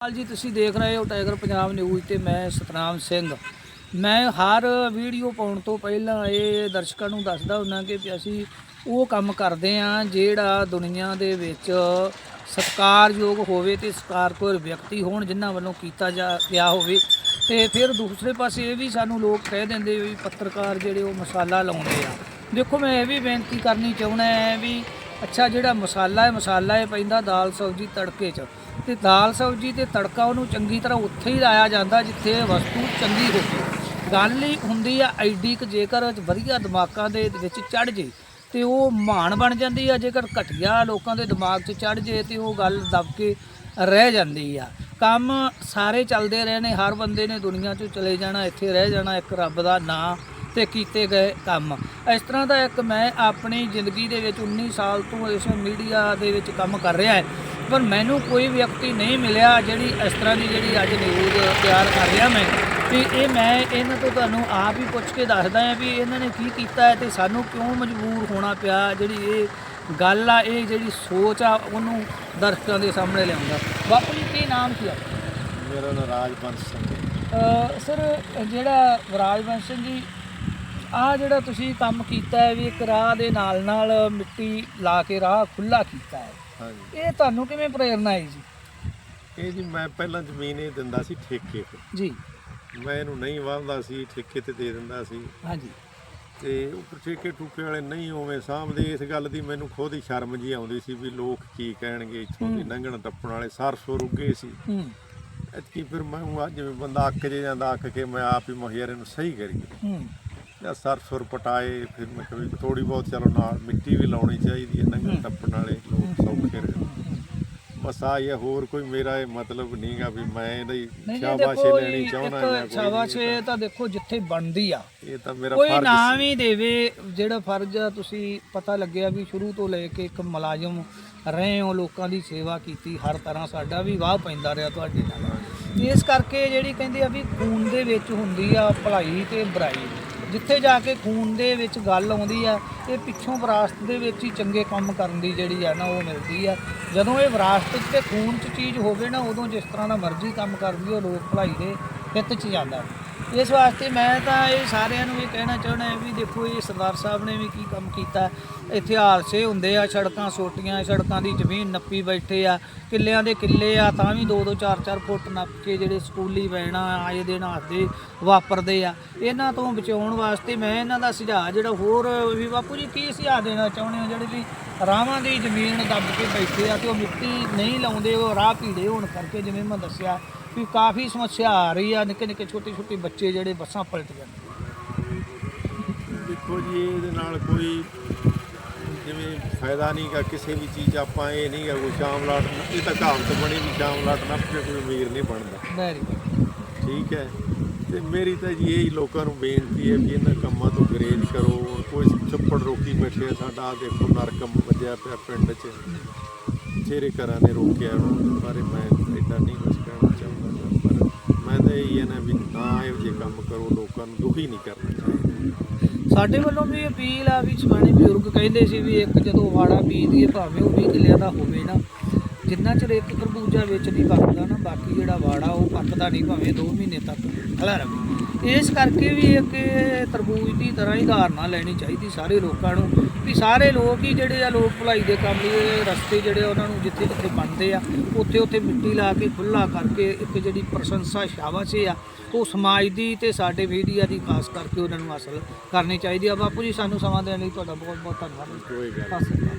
ਹਾਲ ਜੀ ਤੁਸੀਂ ਦੇਖ ਰਹੇ ਹੋ ਟਾਈਗਰ ਪੰਜਾਬ ਨਿਊਜ਼ ਤੇ ਮੈਂ ਸਤਨਾਮ ਸਿੰਘ। ਮੈਂ ਹਰ ਵੀਡੀਓ ਪਾਉਣ ਤੋਂ ਪਹਿਲਾਂ ਇਹ ਦਰਸ਼ਕਾਂ ਨੂੰ ਦੱਸਦਾ ਹੁੰਦਾ ਕਿ ਵੀ ਅਸੀਂ ਉਹ ਕੰਮ ਕਰਦੇ ਆ ਜਿਹੜਾ ਦੁਨੀਆ ਦੇ ਵਿੱਚ ਸਤਿਕਾਰਯੋਗ ਹੋਵੇ ਤੇ ਸਤਿਕਾਰਯੋਗ ਵਿਅਕਤੀ ਹੋਣ ਜਿਨ੍ਹਾਂ ਵੱਲੋਂ ਕੀਤਾ ਜਾ ਗਿਆ ਹੋਵੇ। ਤੇ ਫਿਰ ਦੂਸਰੇ ਪਾਸੇ ਇਹ ਵੀ ਸਾਨੂੰ ਲੋਕ ਕਹਿ ਦਿੰਦੇ ਵੀ ਪੱਤਰਕਾਰ ਜਿਹੜੇ ਉਹ ਮਸਾਲਾ ਲਾਉਂਦੇ ਆ। ਦੇਖੋ ਮੈਂ ਇਹ ਵੀ ਬੇਨਤੀ ਕਰਨੀ ਚਾਹੁੰਦਾ ਹੈ ਵੀ ਅੱਛਾ ਜਿਹੜਾ ਮਸਾਲਾ ਹੈ, ਮਸਾਲਾ ਇਹ ਪੈਂਦਾ ਦਾਲ ਸਬਜ਼ੀ ਤੜਕੇ 'ਚ। ਤੇ ਦਾਲ ਸਬਜ਼ੀ ਤੇ ਤੜਕਾ ਉਹਨੂੰ ਚੰਗੀ ਤਰ੍ਹਾਂ ਉੱਥੇ ਹੀ ਲਾਇਆ ਜਾਂਦਾ ਜਿੱਥੇ ਵਸਤੂ ਚੰਗੀ ਹੋਵੇ ਗੱਲ ਹੀ ਹੁੰਦੀ ਆ, ਐਡੀ ਕਿ ਜੇਕਰ ਵਧੀਆ ਦਿਮਾਗਾਂ ਦੇ ਵਿੱਚ ਚੜ ਜੇ ਤੇ ਉਹ ਮਾਣ ਬਣ ਜਾਂਦੀ ਆ, ਜੇਕਰ ਘਟੀਆ ਲੋਕਾਂ ਦੇ ਦਿਮਾਗ 'ਚ ਚੜ ਜੇ ਤੇ ਉਹ ਗੱਲ ਦਬ ਕੇ ਰਹਿ ਜਾਂਦੀ ਆ। ਕੰਮ ਸਾਰੇ ਚੱਲਦੇ ਰਹੇ ਨੇ, ਹਰ ਬੰਦੇ ਨੇ ਦੁਨੀਆ 'ਚੋਂ ਚਲੇ ਜਾਣਾ, ਇੱਥੇ ਰਹਿ ਜਾਣਾ, ਇੱਕ ਰੱਬ ਦਾ ਨਾਂ ਤੇ ਕੀਤੇ ਗਏ ਕੰਮ। ਇਸ ਤਰ੍ਹਾਂ ਦਾ ਇੱਕ ਮੈਂ ਆਪਣੀ ਜ਼ਿੰਦਗੀ ਦੇ ਵਿੱਚ 19 ਸਾਲ ਤੋਂ ਇਸ ਮੀਡੀਆ ਦੇ ਵਿੱਚ ਕੰਮ ਕਰ ਰਿਹਾ ਹੈ। ਪਰ ਮੈਨੂੰ ਕੋਈ ਵਿਅਕਤੀ ਨਹੀਂ ਮਿਲਿਆ ਜਿਹੜੀ ਇਸ ਤਰ੍ਹਾਂ ਦੀ ਜਿਹੜੀ ਅੱਜ ਨਿਊਜ਼ ਤਿਆਰ ਕਰ ਰਿਹਾ ਮੈਂ। ਵੀ ਇਹ ਮੈਂ ਇਹਨਾਂ ਤੋਂ ਤੁਹਾਨੂੰ ਆਪ ਹੀ ਪੁੱਛ ਕੇ ਦੱਸਦਾ ਹਾਂ ਵੀ ਇਹਨਾਂ ਨੇ ਕੀ ਕੀਤਾ ਹੈ ਤੇ ਸਾਨੂੰ ਕਿਉਂ ਮਜਬੂਰ ਹੋਣਾ ਪਿਆ ਜਿਹੜੀ ਇਹ ਗੱਲ ਆ ਇਹ ਜਿਹੜੀ ਸੋਚ ਆ ਉਹਨੂੰ ਦਰਸ਼ਕਾਂ ਦੇ ਸਾਹਮਣੇ ਲਿਆਉਂਦਾ। ਬਾਪੂ ਜੀ ਕੀ ਨਾਮ ਕੀ ਆ? ਮੇਰਾ ਨਾਮ ਰਾਜਬੰਸ ਸਿੰਘ ਹੈ। ਸਰ ਜਿਹੜਾ ਰਾਜਵੰਸ਼ ਸਿੰਘ ਜੀ ਆ ਜਿਹੜਾ ਤੁਸੀਂ ਕੰਮ ਕੀਤਾ ਹੈ ਵੀ ਇੱਕ ਰਾਹ ਦੇ ਨਾਲ ਨਾਲ ਮਿੱਟੀ ਲਾ ਕੇ ਰਾਹ ਖੁੱਲਾ ਕੀਤਾ ਹੈ। ਹਾਂਜੀ। ਇਹ ਤੁਹਾਨੂੰ ਕਿਵੇਂ ਪ੍ਰੇਰਣਾ ਆਈ ਜੀ? ਇਹ ਜੀ ਮੈਂ ਪਹਿਲਾਂ ਜ਼ਮੀਨ ਇਹ ਦਿੰਦਾ ਸੀ ਠੇਕੇ ਤੇ। ਜੀ। ਮੈਂ ਇਹਨੂੰ ਨਹੀਂ ਵਾਹੁੰਦਾ ਸੀ ਠੇਕੇ ਤੇ ਦੇ ਦਿੰਦਾ ਸੀ। ਹਾਂਜੀ। ਤੇ ਉੱਪਰ ਠੇਕੇ ਠੂਕੇ ਵਾਲੇ ਨਹੀਂ ਉਵੇਂ ਸਾਂਭਦੇ ਇਸ ਗੱਲ ਦੀ ਮੈਨੂੰ ਖੁਦ ਹੀ ਸ਼ਰਮ ਜੀ ਆਉਂਦੀ ਸੀ ਵੀ ਲੋਕ ਕੀ ਕਹਿਣਗੇ ਇੱਥੋਂ ਦੀ ਲੰਘਣ ਟੱਪਣ ਵਾਲੇ ਸਰਸੋ ਰੁੱਗੇ ਸੀ। ਹੂੰ। ਐਤਕੀ ਫਿਰ ਮੈਂ ਅੱਜ ਜਿਵੇਂ ਬੰਦਾ ਅੱਕ ਜੇ ਜਾਂਦਾ ਅੱਕ ਕੇ ਮੈਂ ਆਪ ਹੀ ਮੁਹੱਈਆ ਇਹਨੂੰ ਸਹੀ ਕਰੀਏ। ਹੂੰ ਜਾਂ ਸਰਸੁਰ ਪਟਾਏ ਫਿਰ ਮੈਂ ਕਹੀ ਥੋੜੀ ਬਹੁਤ ਚਲੋ ਨਾਲ ਮਿੱਟੀ ਵੀ ਲਾਉਣੀ ਚਾਹੀਦੀ ਹੈ ਲੰਘਣ ਟੱਪਣ ਵਾਲੇ ਲੋਕ ਸੌਖੇ ਰਹਿਣ ਬਸ ਆ ਇਹ ਹੋਰ ਕੋਈ ਮੇਰਾ ਇਹ ਮਤਲਬ ਨਹੀਂਗਾ ਵੀ ਮੈਂ ਇਹਦੀ ਸ਼ਾਬਾਸ਼ੀ ਲੈਣੀ ਚਾਹੁੰਦਾ ਜਾਂ ਕੋਈ ਸ਼ਾਬਾਸ਼ੀ ਤਾਂ। ਦੇਖੋ ਜਿੱਥੇ ਬਣਦੀ ਆ। ਇਹ ਤਾਂ ਮੇਰਾ ਕੋਈ ਫਰਜ਼ ਨਾਮ ਹੀ ਦੇਵੇ ਜਿਹੜਾ ਫਰਜ਼ ਆ ਤੁਸੀਂ ਪਤਾ ਲੱਗਿਆ ਵੀ ਸ਼ੁਰੂ ਤੋਂ ਲੈ ਕੇ ਇੱਕ ਮੁਲਾਜ਼ਮ ਰਹੇ ਹੋ ਲੋਕਾਂ ਦੀ ਸੇਵਾ ਕੀਤੀ ਹਰ ਤਰ੍ਹਾਂ ਸਾਡਾ ਵੀ ਵਾਹ ਪੈਂਦਾ ਰਿਹਾ ਤੁਹਾਡੇ ਨਾਲ। ਇਸ ਕਰਕੇ ਜਿਹੜੀ ਕਹਿੰਦੇ ਆ ਵੀ ਖੂਨ ਦੇ ਵਿੱਚ ਹੁੰਦੀ ਆ ਭਲਾਈ ਤੇ ਬੁਰਾਈ। ਜਿੱਥੇ ਜਾ ਕੇ ਖੂਨ ਦੇ ਵਿੱਚ ਗੱਲ ਆਉਂਦੀ ਆ, ਇਹ ਪਿੱਛੋਂ ਵਿਰਾਸਤ ਦੇ ਵਿੱਚ ਹੀ ਚੰਗੇ ਕੰਮ ਕਰਨ ਦੀ ਜਿਹੜੀ ਆ ਨਾ ਉਹ ਮਿਲਦੀ ਆ। ਜਦੋਂ ਇਹ ਵਿਰਾਸਤ 'ਚ ਤੇ ਖੂਨ 'ਚ ਚੀਜ਼ ਹੋਵੇ ਨਾ, ਉਦੋਂ ਜਿਸ ਤਰ੍ਹਾਂ ਦਾ ਮਰਜ਼ੀ ਕੰਮ ਕਰਦੀ ਉਹ ਲੋਕ ਭਲਾਈ ਦੇ ਹਿੱਤ 'ਚ ਜਾਂਦਾ। ਇਸ ਵਾਸਤੇ ਮੈਂ ਤਾਂ ਇਹ ਸਾਰਿਆਂ ਨੂੰ ਇਹ ਕਹਿਣਾ ਚਾਹੁੰਦਾ ਵੀ ਦੇਖੋ ਇਹ ਸਰਦਾਰ ਸਾਹਿਬ ਨੇ ਵੀ ਕੀ ਕੰਮ ਕੀਤਾ। ਇੱਥੇ ਹਾਦਸੇ ਹੁੰਦੇ ਆ, ਸੜਕਾਂ ਛੋਟੀਆਂ ਸੜਕਾਂ ਦੀ ਜ਼ਮੀਨ ਨੱਪੀ ਬੈਠੇ ਆ, ਕਿੱਲਿਆਂ ਦੇ ਕਿੱਲੇ ਆ, ਤਾਂ ਵੀ 2-2 4-4 ਫੁੱਟ ਨੱਪ ਕੇ ਜਿਹੜੇ ਸਕੂਲੀ ਵੈਣਾ ਆਏ ਦਿਨ ਹੱਥਦੇ ਵਾਪਰਦੇ ਆ। ਇਹਨਾਂ ਤੋਂ ਬਚਾਉਣ ਵਾਸਤੇ ਮੈਂ ਇਹਨਾਂ ਦਾ ਸੁਝਾਅ ਜਿਹੜਾ ਹੋਰ ਵੀ ਬਾਪੂ ਜੀ ਕੀ ਸੁਝਾਅ ਦੇਣਾ ਚਾਹੁੰਦੇ ਹੋ ਜਿਹੜੇ ਵੀ ਰਾਵਾਂ ਦੀ ਜ਼ਮੀਨ ਦੱਬ ਕੇ ਬੈਠੇ ਆ ਤੇ ਉਹ ਮਿੱਟੀ ਨਹੀਂ ਲਾਉਂਦੇ, ਉਹ ਰਾਹ ਭੀੜੇ ਹੋਣ ਕਰਕੇ ਜਿਵੇਂ ਮੈਂ ਦੱਸਿਆ ਵੀ ਕਾਫੀ ਸਮੱਸਿਆ ਆ ਰਹੀ ਆ ਨਿੱਕੇ ਨਿੱਕੇ ਛੋਟੇ ਛੋਟੇ ਬੱਚੇ ਜਿਹੜੇ ਬੱਸਾਂ ਪਲਟ ਜਾਂਦੇ ਦੇਖੋ ਜੀ ਇਹਦੇ ਨਾਲ ਕੋਈ ਜਿਵੇਂ ਫਾਇਦਾ ਨਹੀਂਗਾ ਕਿਸੇ ਵੀ ਚੀਜ਼ ਆਪਾਂ ਇਹ ਨਹੀਂਗਾ ਕੋਈ ਸ਼ਾਮ ਲਾਟ ਇਹ ਤਾਂ ਕਹਾਵਤ ਬਣੀ ਵੀ ਸ਼ਾਮ ਲਾਟ ਨੱਪ ਕੇ ਕੋਈ ਅਮੀਰ ਨਹੀਂ ਬਣਦਾ। ਵੈਰੀ ਠੀਕ ਹੈ। ਤੇ ਮੇਰੀ ਤਾਂ ਜੀ ਇਹ ਲੋਕਾਂ ਨੂੰ ਬੇਨਤੀ ਹੈ ਵੀ ਇਹਨਾਂ ਕੰਮਾਂ ਤੋਂ ਗਰੇਜ ਕਰੋ ਕੋਈ ਛੱਪੜ ਰੋਕੀ ਬੈਠੇ ਸਾਡਾ ਦੇਖੋ ਨਰਕਮ ਵੱਜਿਆ ਪਿਆ ਪਿੰਡ 'ਚ। ਜਿਹੜੇ ਘਰਾਂ ਨੇ ਰੋਕਿਆ ਉਹਦੇ ਬਾਰੇ ਮੈਂ ਐਡਾ ਨਹੀਂ ਕੁਝ ਪਰ ਮੈਂ ਹੈ ਨਾ ਵੀ ਨਾ ਇਹੋ ਜਿਹੇ ਕੰਮ ਕਰੋ, ਲੋਕਾਂ ਨੂੰ ਦੁਖੀ ਨਹੀਂ ਕਰਨਾ ਚਾਹੀਦਾ। ਸਾਡੇ ਵੱਲੋਂ ਵੀ ਅਪੀਲ ਆ ਵੀ ਸਮਾਣੇ ਬਜ਼ੁਰਗ ਕਹਿੰਦੇ ਸੀ ਵੀ ਇੱਕ ਜਦੋਂ ਵਾੜਾ ਬੀਜਦੀਏ ਭਾਵੇਂ ਉਹ 20 ਕਿੱਲਿਆਂ ਦਾ ਹੋਵੇ ਨਾ, ਜਿੰਨਾ ਚਿਰ ਇੱਕ ਖਰਬੂਜਾ ਵਿੱਚ ਨਹੀਂ ਪੱਕਦਾ ਨਾ, ਬਾਕੀ ਜਿਹੜਾ ਵਾੜਾ ਉਹ ਪੱਕਦਾ ਨਹੀਂ, ਭਾਵੇਂ 2 ਮਹੀਨੇ ਤੱਕ ਖੜਾ ਰਵੇ ਇਸ ਕਰਕੇ ਵੀ ਇੱਕ ਇਹ ਤਰਬੂਜ ਦੀ ਤਰ੍ਹਾਂ ਹੀ ਧਾਰਨਾ ਲੈਣੀ ਚਾਹੀਦੀ ਸਾਰੇ ਲੋਕਾਂ ਨੂੰ ਵੀ ਸਾਰੇ ਲੋਕ ਹੀ ਜਿਹੜੇ ਆ ਲੋਕ ਭਲਾਈ ਦੇ ਕੰਮ ਲਈ ਰਸਤੇ ਜਿਹੜੇ ਉਹਨਾਂ ਨੂੰ ਜਿੱਥੇ ਜਿੱਥੇ ਬਣਦੇ ਆ ਉੱਥੇ ਉੱਥੇ ਮਿੱਟੀ ਲਾ ਕੇ ਖੁੱਲਾ ਕਰਕੇ ਇੱਕ ਜਿਹੜੀ ਪ੍ਰਸ਼ੰਸਾ ਸ਼ਾਬਾਸ਼ੀ ਆ ਉਹ ਸਮਾਜ ਦੀ ਤੇ ਸਾਡੇ ਮੀਡੀਆ ਦੀ ਖਾਸ ਕਰਕੇ ਉਹਨਾਂ ਨੂੰ ਹਾਸਲ ਕਰਨੀ ਚਾਹੀਦੀ ਆ। ਬਾਪੂ ਜੀ ਸਾਨੂੰ ਸਮਾਂ ਦੇਣ ਲਈ ਤੁਹਾਡਾ ਬਹੁਤ ਬਹੁਤ ਧੰਨਵਾਦ। ਕੋਈ ਗੱਲ